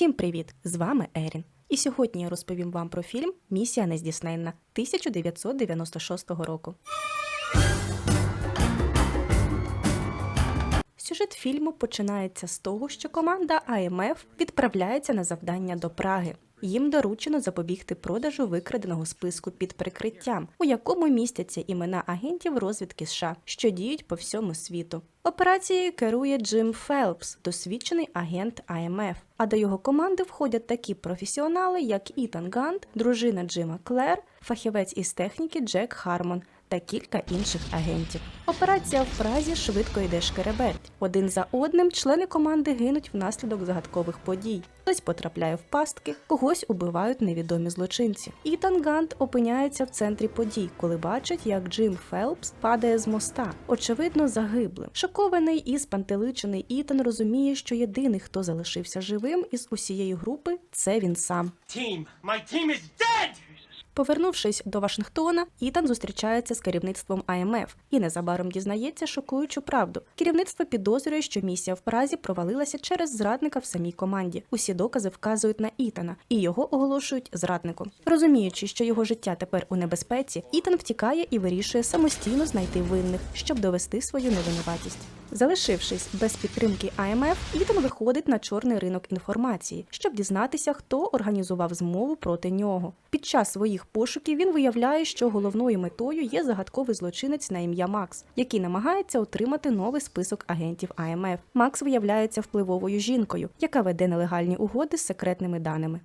Всім привіт! З вами Ерін. І сьогодні я розповім вам про фільм Місія нездійсненна 1996 року. Сюжет фільму починається з того, що команда АМФ відправляється на завдання до Праги. Їм доручено запобігти продажу викраденого списку під прикриттям, у якому містяться імена агентів розвідки США, що діють по всьому світу. Операцією керує Джим Фелпс, досвідчений агент АМФ. А до його команди входять такі професіонали, як Ітан Гант, дружина Джима Клер, фахівець із техніки Джек Хармон та кілька інших агентів. Операція в Празі швидко йде шкереберть. Один за одним члени команди гинуть внаслідок загадкових подій. Хтось потрапляє в пастки, когось убивають невідомі злочинці. Ітан Гант опиняється в центрі подій, коли бачить, як Джим Фелпс падає з моста, очевидно, загиблим. Шокований і спантеличений Ітан розуміє, що єдиний, хто залишився живим із усієї групи, це він сам. Team, my team is dead! Повернувшись до Вашингтона, Ітан зустрічається з керівництвом АМФ і незабаром дізнається шокуючу правду. Керівництво підозрює, що місія в Празі провалилася через зрадника в самій команді. Усі докази вказують на Ітана, і його оголошують зрадником. Розуміючи, що його життя тепер у небезпеці, Ітан втікає і вирішує самостійно знайти винних, щоб довести свою невинуватість. Залишившись без підтримки АМФ, Ітан виходить на чорний ринок інформації, щоб дізнатися, хто організував змову проти нього. Під час своїх пошуків він виявляє, що головною метою є загадковий злочинець на ім'я Макс, який намагається отримати новий список агентів АМФ. Макс виявляється впливовою жінкою, яка веде нелегальні угоди з секретними даними.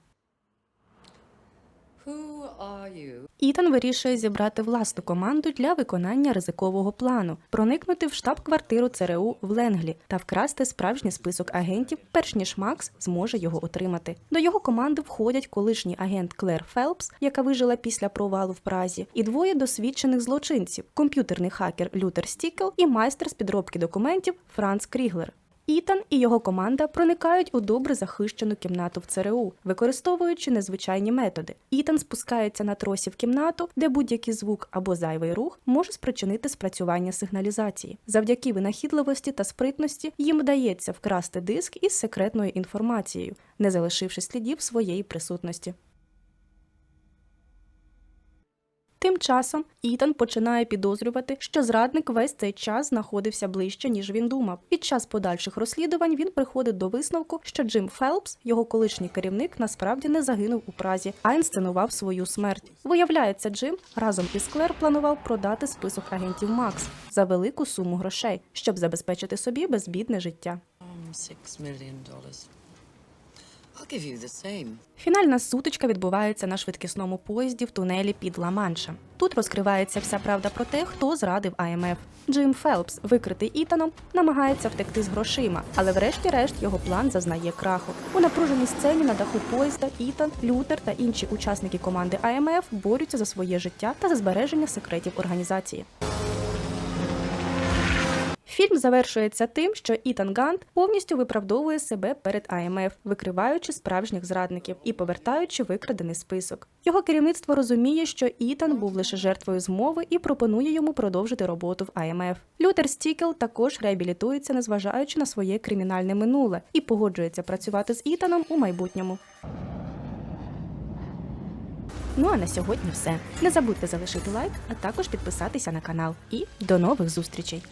Ітан вирішує зібрати власну команду для виконання ризикового плану, проникнути в штаб-квартиру ЦРУ в Ленглі та вкрасти справжній список агентів, перш ніж Макс зможе його отримати. До його команди входять колишній агент Клер Фелпс, яка вижила після провалу в Празі, і двоє досвідчених злочинців: комп'ютерний хакер Лютер Стікел і майстер з підробки документів Франц Кріглер. Ітан і його команда проникають у добре захищену кімнату в ЦРУ, використовуючи незвичайні методи. Ітан спускається на тросі в кімнату, де будь-який звук або зайвий рух може спричинити спрацювання сигналізації. Завдяки винахідливості та спритності їм вдається вкрасти диск із секретною інформацією, не залишивши слідів своєї присутності. Тим часом Ітан починає підозрювати, що зрадник весь цей час знаходився ближче, ніж він думав. Під час подальших розслідувань він приходить до висновку, що Джим Фелпс, його колишній керівник, насправді не загинув у Празі, а інсценував свою смерть. Виявляється, Джим разом із Клер планував продати список агентів Макс за велику суму грошей, щоб забезпечити собі безбідне життя. Фінальна сутичка відбувається на швидкісному поїзді в тунелі під Ла-Маншем. Тут розкривається вся правда про те, хто зрадив АМФ. Джим Фелпс, викритий Ітаном, намагається втекти з грошима, але врешті-решт його план зазнає краху. У напруженій сцені на даху поїзда Ітан, Лютер та інші учасники команди АМФ борються за своє життя та за збереження секретів організації. Фільм завершується тим, що Ітан Гант повністю виправдовує себе перед АМФ, викриваючи справжніх зрадників і повертаючи викрадений список. Його керівництво розуміє, що Ітан був лише жертвою змови і пропонує йому продовжити роботу в АМФ. Лютер Стікел також реабілітується, незважаючи на своє кримінальне минуле, і погоджується працювати з Ітаном у майбутньому. Ну а на сьогодні все. Не забудьте залишити лайк, а також підписатися на канал. І до нових зустрічей!